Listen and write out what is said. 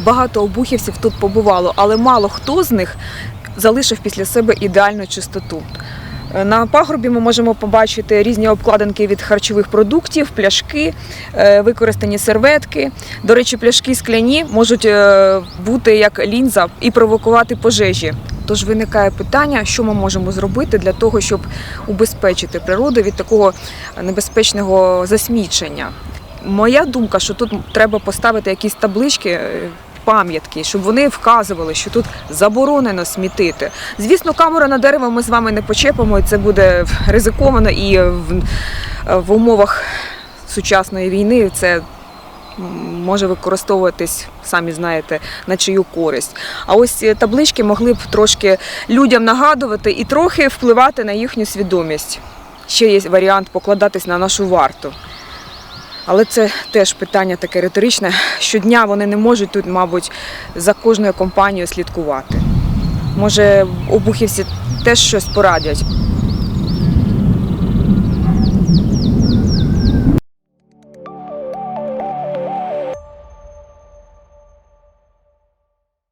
багато обухівців тут побувало, але мало хто з них залишив після себе ідеальну чистоту. Е, На пагорбі ми можемо побачити різні обкладинки від харчових продуктів, пляшки, е, використані серветки. До речі, пляшки скляні можуть е, бути як лінза і провокувати пожежі. Тож виникає питання, що ми можемо зробити для того, щоб убезпечити природу від такого небезпечного засмічення. Моя думка, що тут треба поставити якісь таблички. Е, Пам'ятки, щоб вони вказували, що тут заборонено смітити. Звісно, камеру на дерево ми з вами не почепимо, і це буде ризиковано і в, в умовах сучасної війни це може використовуватись, самі знаєте, на чию користь. А ось таблички могли б трошки людям нагадувати і трохи впливати на їхню свідомість. Ще є варіант покладатись на нашу варту. Але це теж питання таке риторичне. Щодня вони не можуть тут, мабуть, за кожною компанією слідкувати. Може, обухівці теж щось порадять.